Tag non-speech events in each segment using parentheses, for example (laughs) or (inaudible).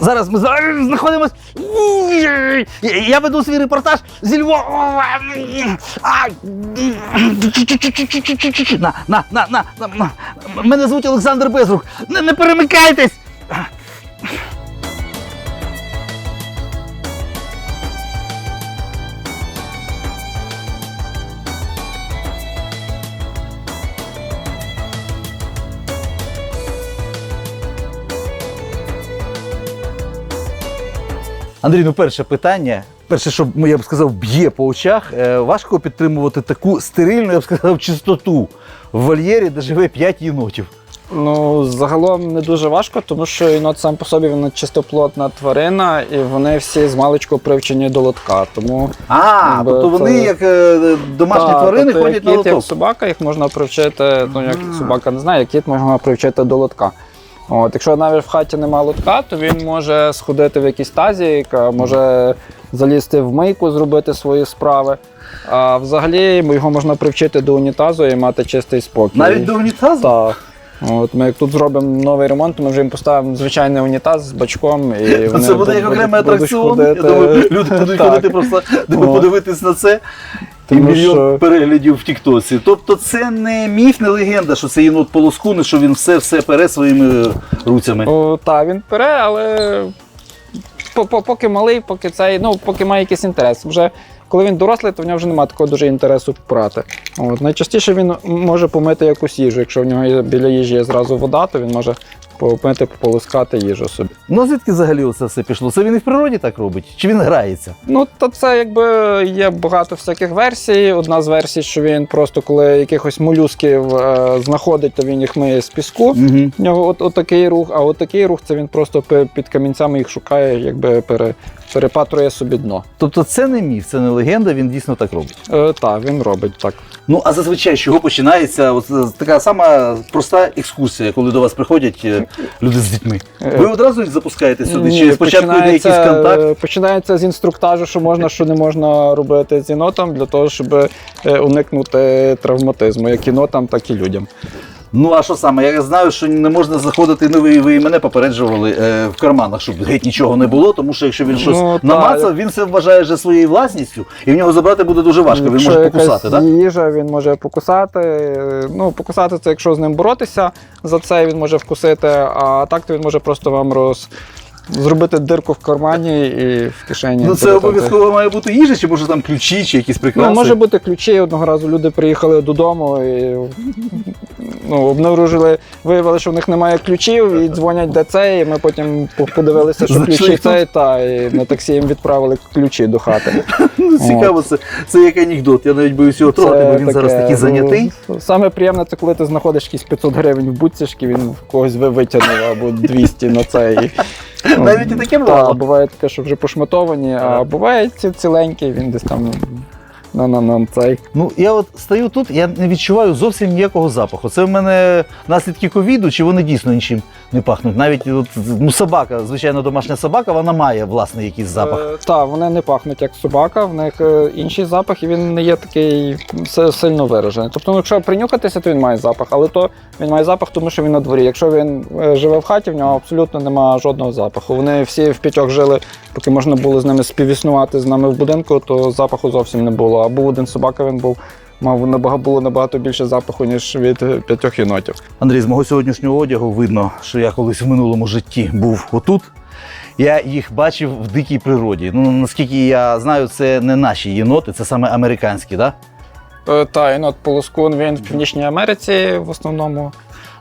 Зараз ми знаходимось. Я веду свій репортаж зі Львова. На, на, на, на, на. Мене звуть Олександр Безрук. Не, не перемикайтесь. Андрій, ну перше питання. Перше, що я б сказав, б'є по очах. Е, важко підтримувати таку стерильну, я б сказав, чистоту в вольєрі, де живе 5 єнотів. Ну, загалом не дуже важко, тому що єнот сам по собі він чистоплотна тварина, і вони всі з маличку привчені до лотка. Тому А, Якби тобто вони, це- як е, домашні Та, тварини, тобто, ходять як на кіт, лоток. як собака, їх можна привчити, ну як собака не знає, як кіт можна привчити до лотка. От, якщо навіть в хаті немає лотка, то він може сходити в якийсь тазік, а може залізти в мийку, зробити свої справи. А взагалі його можна привчити до унітазу і мати чистий спокій. Навіть до унітазу? Так. От ми як тут зробимо новий ремонт, ми вже їм поставимо звичайний унітаз з бачком. І вони Це буде як окремий атракціон. Я думаю, люди будуть ходити просто (laughs) подивитись на це. І Тому мільйон що- переглядів в Тіктоці. Тобто це не міф, не легенда, що це єнот полоскуни, що він все все пере своїми е, руцями. О, та, він пере, але по- по- поки малий, поки цей, ну, поки має якийсь інтерес. Вже коли він дорослий, то в нього вже немає такого дуже інтересу прати. От, найчастіше він може помити якусь їжу. Якщо в нього є, біля їжі є зразу вода, то він може помити, пополоскати їжу собі. Ну звідки взагалі це все пішло? Це він і в природі так робить? Чи він грається? Ну, то це якби є багато всяких версій. Одна з версій, що він просто коли якихось молюсків е, знаходить, то він їх миє з піску. Угу. У нього от, от такий рух, а от такий рух це він просто під камінцями їх шукає, якби пере, перепатрує собі дно. Тобто це не міф, це не легенда, він дійсно так робить. Е, так, він робить так. Ну а зазвичай з чого починається от, е, така сама проста екскурсія, коли до вас приходять е, люди з дітьми. Ви одразу їх запускаєте сюди? Ні, Чи спочатку йде якийсь починається, контакт? е, Починається з інструктажу, що можна, що не можна робити з єнотом, для того, щоб е, уникнути травматизму, як єнотам, так і людям. Ну а що саме? Я знаю, що не можна заходити. Ну ви, ви і мене попереджували е, в карманах, щоб геть нічого не було, тому що якщо він щось Ну, та. намацав, він це вважає вже своєю власністю, і в нього забрати буде дуже важко. Він Якщо може якась покусати, так? їжа, він може покусати. Е, Ну, покусати це, якщо з ним боротися за це, він може вкусити, а так то він може просто вам роз... зробити дирку в кармані і в кишені. Ну це полетати. обов'язково має бути їжа, чи може там ключі, чи якісь прикраси. Ну, може бути ключі. Одного разу люди приїхали додому і ну, обнаружили, виявили, що в них немає ключів, і дзвонять де це, і ми потім подивилися, що ключі цей, та і на таксі їм відправили ключі до хати. (laughs) Ну, цікаво, це, це як анекдот. Я навіть боюсь його трогати, бо він таке, зараз такий ну, зайнятий. Саме приємне це коли ти знаходиш якісь 500 гривень в буцішки, він в когось ви- витягнув або 200 на це. І, ну, Навіть і таке та, буває таке, що вже пошматовані, а буває ці- ціленький, він десь там на, на, на цей. Ну я от стою тут, я не відчуваю зовсім ніякого запаху. Це в мене наслідки ковіду, чи вони дійсно нічим не пахнуть. Навіть от, ну, собака, звичайно, домашня собака, вона має власний якийсь запах. Е, Так, вони не пахнуть як собака, в них е, інший запах, і він не є такий сильно виражений. Тобто, ну, якщо принюхатися, то він має запах, але то він має запах, тому що він на дворі. Якщо він е, живе в хаті, в нього абсолютно немає жодного запаху. Вони всі в п'ятьох жили, поки можна було з ними співіснувати з нами в будинку, то запаху зовсім не було. А був один собака, він був. Мав набагато було набагато більше запаху, ніж від е, п'ятьох єнотів. Андрій, з мого сьогоднішнього одягу видно, що я колись в минулому житті був отут. Я їх бачив в дикій природі. Ну наскільки я знаю, це не наші єноти, це саме американські, так? Е, Та єнот Полоскун він в Північній Америці в основному.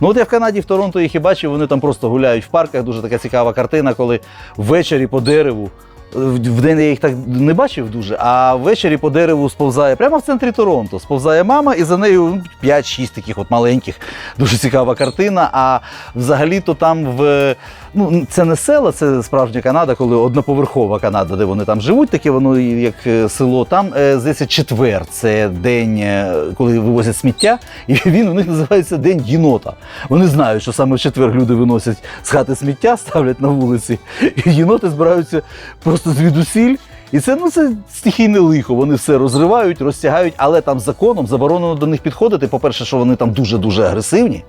Ну от я в Канаді, в Торонто їх і бачив, вони там просто гуляють в парках. Дуже така цікава картина, коли ввечері по дереву. В день я їх так не бачив дуже, а ввечері по дереву сповзає прямо в центрі Торонто. Сповзає мама, і за нею ну, 5-6 таких от маленьких. (laughs) Дуже цікава картина. А взагалі-то там в ну це не села, це справжня Канада, коли одноповерхова Канада, де вони там живуть, таке воно як е, село. Там е, здається четвер. Це день, е, коли вивозять сміття, і (laughs) він у них називається День єнота. Вони знають, що саме в четвер люди виносять з хати сміття, (laughs) ставлять на вулиці, і єноти збираються просто звідусіль. І це ну це стихійне лихо. Вони все розривають, розтягають, але там законом заборонено до них підходити. По-перше, що вони там дуже дуже агресивні.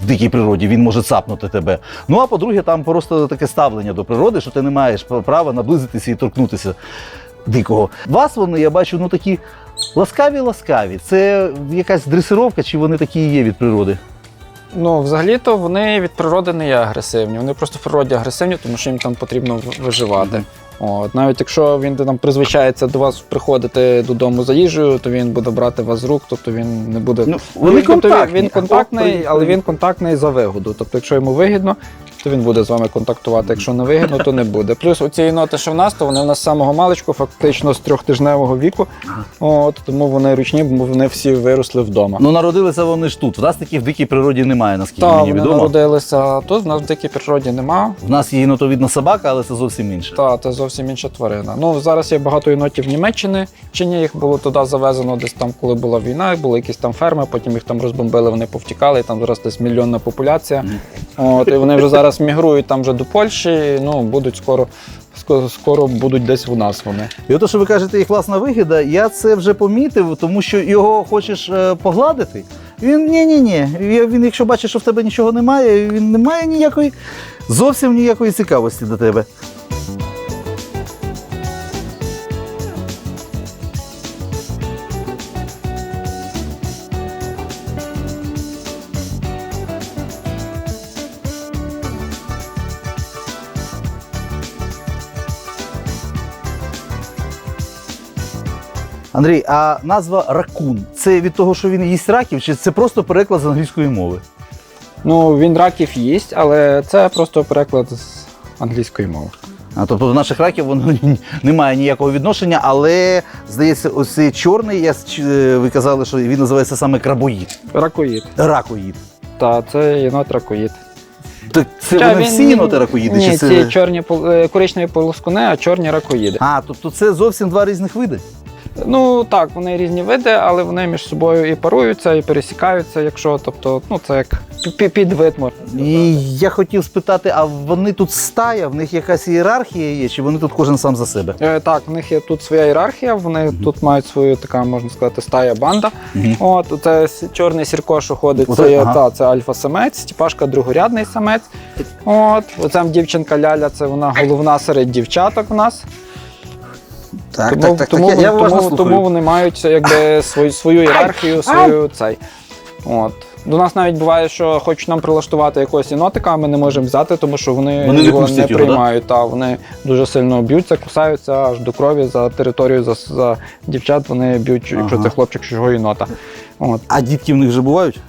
в дикій природі, він може цапнути тебе. Ну а по-друге, там просто таке ставлення до природи, що ти не маєш права наблизитися і торкнутися дикого. Вас вони, я бачу, ну такі ласкаві-ласкаві. Це якась дресировка, чи вони такі і є від природи? Ну, взагалі-то вони від природи не є агресивні. Вони просто в природі агресивні, тому що їм там потрібно виживати. От, навіть якщо він там призвичається до вас приходити додому за їжею, то він буде брати вас з рук, тобто він не буде. Ну, вони він, тобто він- контактні. він контактний, але він контактний за вигоду. Тобто, якщо йому вигідно, то він буде з вами контактувати. Якщо не вигідно, то не буде. Плюс оці єноти, що в нас, то вони в нас з самого маличку, фактично з трьохтижневого віку. От, тому вони ручні, бо вони всі виросли вдома. Ну, народилися вони ж тут. В нас таких в дикій природі немає, наскільки Так, мені відомо. народилися тут, в нас в дикій природі нема. В нас є єнотовідна собака, але це зовсім інше. Та, це зовсім інша тварина. Ну, зараз є багато єнотів в Німеччині. Чи ні, їх було туди завезено десь там, коли була війна, були якісь там ферми, потім їх там розбомбили, вони повтікали, і там зараз десь мільйонна популяція. От, і вони вже зараз мігрують там вже до Польщі, ну, будуть скоро, скоро, будуть десь у нас вони. І ото, що ви кажете, їх власна вигіда, я це вже помітив, тому що його хочеш е, погладити. Він ні, ні, ні. Він, якщо бачить, що в тебе нічого немає, він не має ніякої, зовсім ніякої цікавості до тебе. Андрій, а назва ракун це від того, що він їсть раків, чи це просто переклад з англійської мови? Ну, він раків їсть, але це просто переклад з англійської мови. А, тобто до наших раків воно (laughs) не має ніякого відношення, але здається, ось цей чорний, я, е, ви казали, що він називається саме крабоїд. Ракоїд. Ракоїд. Та, це єнот ракоїд. Так це Хоча вони він- всі єноти ракоїди? Ні, чи це... ці чорні пол- е, коричневі полоскуни, а чорні ракоїди. А, тобто це зовсім два різних види. Ну так, вони різні види, але вони між собою і паруються, і пересікаються, якщо, тобто, ну це як пі- підвид можна. І я хотів спитати, а вони тут стая, в них якась ієрархія є, чи вони тут кожен сам за себе? Е, так, в них є тут своя ієрархія, вони тут мають свою така, можна сказати, стая банда. Мгм. От це чорний сірко, що ходить, це, є, ага. та, це альфа-самець, Стіпашка другорядний самець. От, оця дівчинка Ляля, це вона головна серед дівчаток в нас. Так, тому, тому, я, я тому, тому вони мають якби свою, свою ієрархію, свою цей. От. До нас навіть буває, що хочуть нам прилаштувати якогось єнотика, а ми не можемо взяти, тому що вони, Вони його не його, да? приймають. Та, вони дуже сильно б'ються, кусаються аж до крові за територію, за, за дівчат вони б'ють, якщо це хлопчик чужого єнота. От. А дітки в них вже бувають?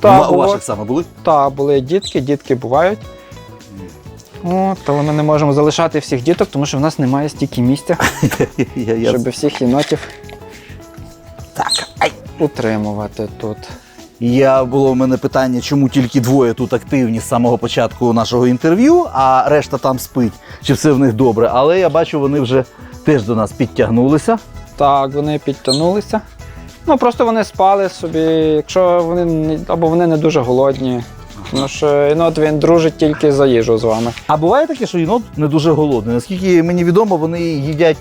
Та, Ва- у ваших саме були? Та, були дітки, дітки бувають. От, але ми не можемо залишати всіх діток, тому що в нас немає стільки місця, (laughs) я, я... щоб всіх єнотів Так, ай. утримувати тут. Я було в мене питання, чому тільки двоє тут активні з самого початку нашого інтерв'ю, а решта там спить, чи все в них добре. Але я бачу, вони вже теж до нас підтягнулися. Так, вони підтягнулися. Ну просто вони спали собі, якщо вони не- або вони не дуже голодні. Тому що єнот він дружить тільки за їжу з вами. А буває таке, що єнот не дуже голодний. Наскільки мені відомо, вони їдять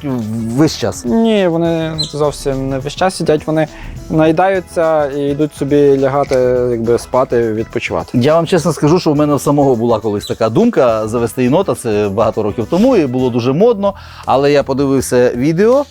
весь час. Ні, вони зовсім не весь час сидять, вони наїдаються і йдуть собі лягати, якби спати, відпочивати. Я вам чесно скажу, що в мене в самого була колись така думка завести єнота. Це багато років тому, і було дуже модно. Але я подивився відео.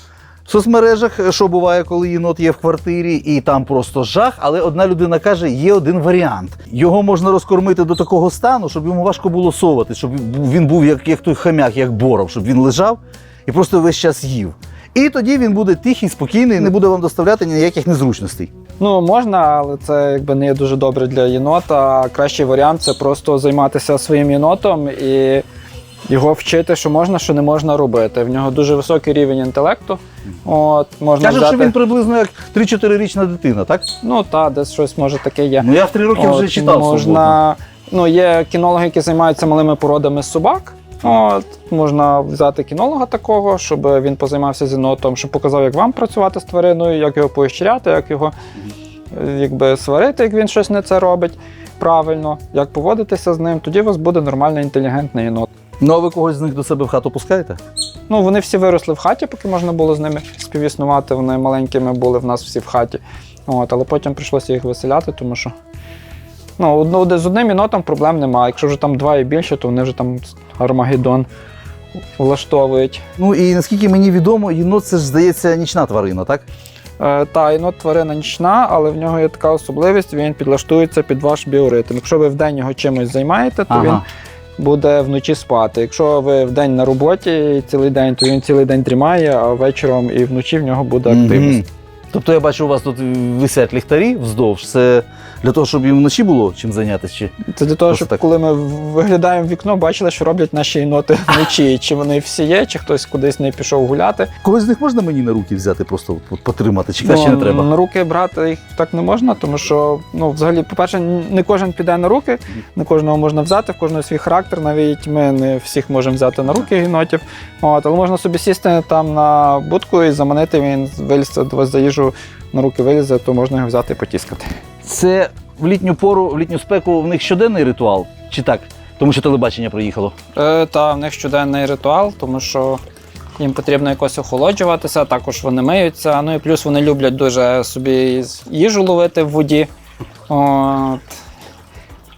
В соцмережах, що буває, коли єнот є в квартирі, і там просто жах. Але одна людина каже, є один варіант. Його можна розкормити до такого стану, щоб йому важко було совати, щоб він був як, як той хам'як, як боров, щоб він лежав і просто весь час їв. І тоді він буде тихий, спокійний, не буде вам доставляти ніяких незручностей. Ну, можна, але це якби не дуже добре для єнота. Кращий варіант це просто займатися своїм єнотом і його вчити, що можна, що не можна робити. В нього дуже високий рівень інтелекту. От, можна Кажуть, взяти... що він приблизно як 3-4-річна дитина, так? Ну так, десь щось може таке є. Ну я в три роки вже От, читав. Можна... Ну, є кінологи, які займаються малими породами собак. От, можна взяти кінолога такого, щоб він позаймався з єнотом, щоб показав, як вам працювати з твариною, як його поощряти, як його якби, сварити, як він щось не це робить правильно, як поводитися з ним. Тоді у вас буде нормальний інтелігентний єнот. Ну, а ви когось з них до себе в хату пускаєте? Ну, вони всі виросли в хаті, поки можна було з ними співіснувати. Вони маленькими були в нас всі в хаті. От, але потім прийшлося їх виселяти, тому що Ну, одно- з одним єнотом проблем немає. Якщо вже там два і більше, то вони вже там Армагеддон влаштовують. Ну і наскільки мені відомо, єнот це ж здається нічна тварина, так? Е, та, єнот тварина нічна, але в нього є така особливість, він підлаштується під ваш біоритм. Якщо ви вдень його чимось займаєте, то він Ага. Буде вночі спати. Якщо ви в день на роботі цілий день, то він цілий день тримає, а вечором і вночі в нього буде активність. Тобто я бачу, у вас тут висять ліхтарі вздовж. Це для того, щоб їм вночі було чим зайнятися? Чи... Це для того, щоб так. коли ми виглядаємо в вікно, бачили, що роблять наші єноти (laughs) вночі. Чи вони всі є, чи хтось кудись не пішов гуляти. Когось з них можна мені на руки взяти, просто от потримати, чи краще Ну, не треба? На руки брати їх так не можна, тому що, ну, взагалі, по-перше, не кожен піде на руки, не кожного можна взяти, в кожного свій характер. Навіть ми не всіх можемо взяти на руки єнотів. От, але можна собі сісти там на будку і заманити, він вилізти до вас за їжу на руки вилізе, то можна його взяти і потіскати. Це в літню пору, в літню спеку в них щоденний ритуал, чи так? Тому що телебачення приїхало. Е, та в них щоденний ритуал, тому що їм потрібно якось охолоджуватися, також вони миються. Ну і плюс вони люблять дуже собі їжу ловити в воді. От.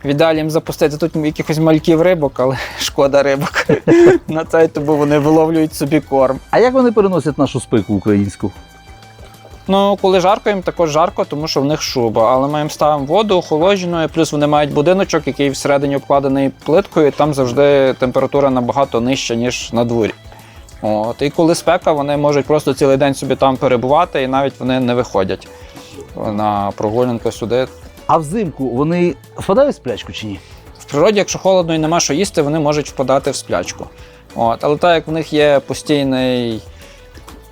В ідеалі їм запустити тут якихось мальків рибок, але (laughs) шкода рибок. (laughs) На цей, тому вони виловлюють собі корм. А як вони переносять нашу спеку українську? Ну, коли жарко, їм також жарко, тому що в них шуба. Але ми їм ставимо воду охолодженою, плюс вони мають будиночок, який всередині обкладений плиткою, і там завжди температура набагато нижча, ніж на дворі. От. І коли спека, вони можуть просто цілий день собі там перебувати, і навіть вони не виходять на прогулянку сюди. А взимку вони впадають в сплячку чи ні? В природі, якщо холодно і нема що їсти, вони можуть впадати в сплячку. От. Але так як в них є постійний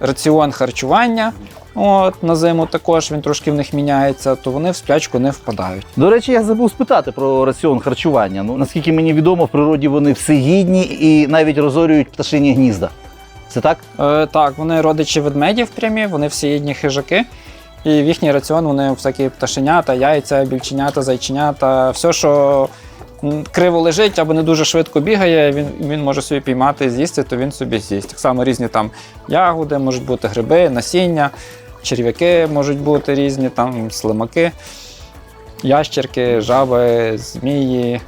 раціон харчування, от, на зиму також він трошки в них міняється, то вони в сплячку не впадають. До речі, я забув спитати про раціон харчування. Ну, наскільки мені відомо, в природі вони всеїдні і навіть розорюють пташині гнізда. Це так? Е, так, вони родичі ведмедів прямі, вони всі їдні хижаки. І в їхній раціон вони всякі пташенята, яйця, більченята, зайченята, все, що криво лежить або не дуже швидко бігає, він, він може собі піймати з'їсти, то він собі з'їсть. Так само різні там ягоди, можуть бути гриби, насіння, черв'яки можуть бути різні, там слимаки, ящерки, жаби, змії.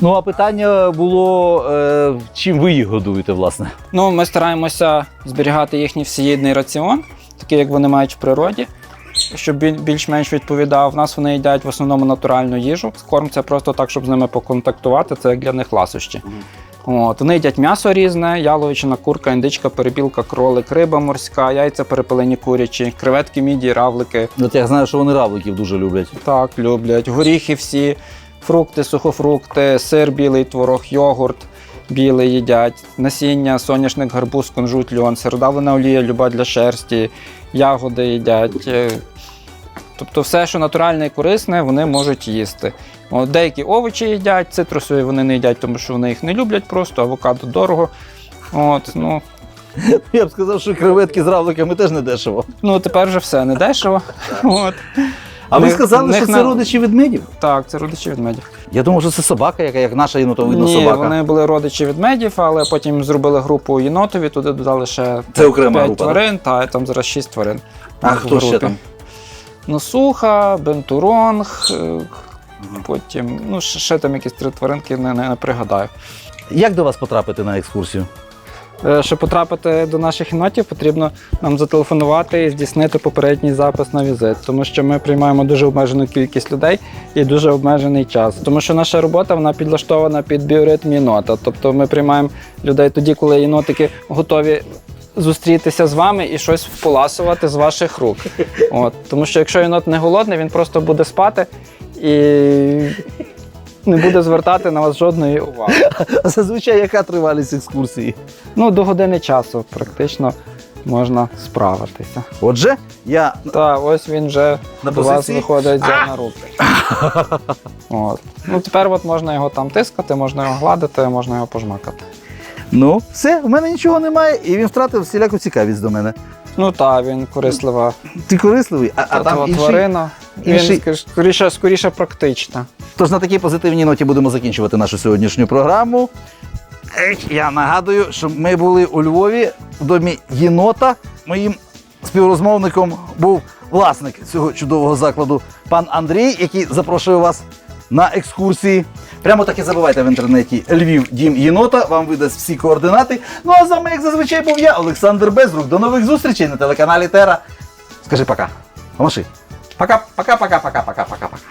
Ну а питання було, е, чим ви їх годуєте, власне? Ну, ми стараємося зберігати їхній всеїдний раціон, такий, як вони мають в природі, щоб біль- більш-менш відповідав. В нас вони їдять в основному натуральну їжу. Корм це просто так, щоб з ними поконтактувати, це як для них ласощі. От, вони їдять м'ясо різне, яловичина, курка, індичка, перепілка, кролик, риба морська, яйця перепелені курячі, креветки, міді, равлики. От я знаю, що вони равликів дуже люблять. Так, люблять. Горіхи всі, фрукти, сухофрукти, сир білий, творог, йогурт білий їдять, насіння, соняшник, гарбуз, кунжут, льон, сиродавлена олія, люба для шерсті, ягоди їдять. Е, Тобто все, що натуральне і корисне, вони можуть їсти. От, деякі овочі їдять, цитрусові вони не їдять, тому що вони їх не люблять просто, авокадо дорого. От, ну, (laughs) Я б сказав, що креветки з равликами теж не дешево. ну тепер вже все не дешево. (laughs) От. А ви сказали, що це на- родичі ведмедів? Так, це родичі ведмедів. Я думав, що це собака, яка як наша єнотовидна Ні, собака. вони були родичі ведмедів, але потім зробили групу єнотові, туди додали ще Це окрема 5 група. тварин, та там зараз 6 тварин. А хто ще групі. там? Носуха, бентуронг, е, потім, ну, ще, там якісь три тваринки, не, не, не пригадаю. Як до вас потрапити на екскурсію? Е, Щоб потрапити до наших єнотів, потрібно нам зателефонувати і здійснити попередній запис на візит, тому що ми приймаємо дуже обмежену кількість людей і дуже обмежений час. Тому що наша робота вона підлаштована під біоритм єнота. Тобто ми приймаємо людей тоді, коли єнотики готові. Зустрітися з вами і щось вполасувати з ваших рук. От. Тому що якщо єнот не голодний, він просто буде спати і не буде звертати на вас жодної уваги. А зазвичай яка тривалість екскурсії? Ну, до години часу практично можна справитися. Отже, я Та ось він вже На до вас позиції? виходить за на руки. От. Ну, тепер от можна його там тискати, можна його гладити, можна його пожмакати. Ну все, в мене нічого немає, і він втратив всіляку цікавість до мене. Ну так, він корислива Ти корисливий, а, а там інший. тварина. інший- Він скоріше- скоріше, скоріше практична. Тож на такій позитивній ноті будемо закінчувати нашу сьогоднішню програму. Я нагадую, що ми були у Львові в домі єнота. Моїм співрозмовником був власник цього чудового закладу, пан Андрій, який запрошує вас на екскурсії. Прямо так і забувайте в інтернеті Львів Дім Єнота, вам видасть всі координати. Ну а з вами, як зазвичай, був я, Олександр Безрук. До нових зустрічей на телеканалі Тера. Скажи пока. Помаши. Пока, пока, пока, пока, пока, пока, пока.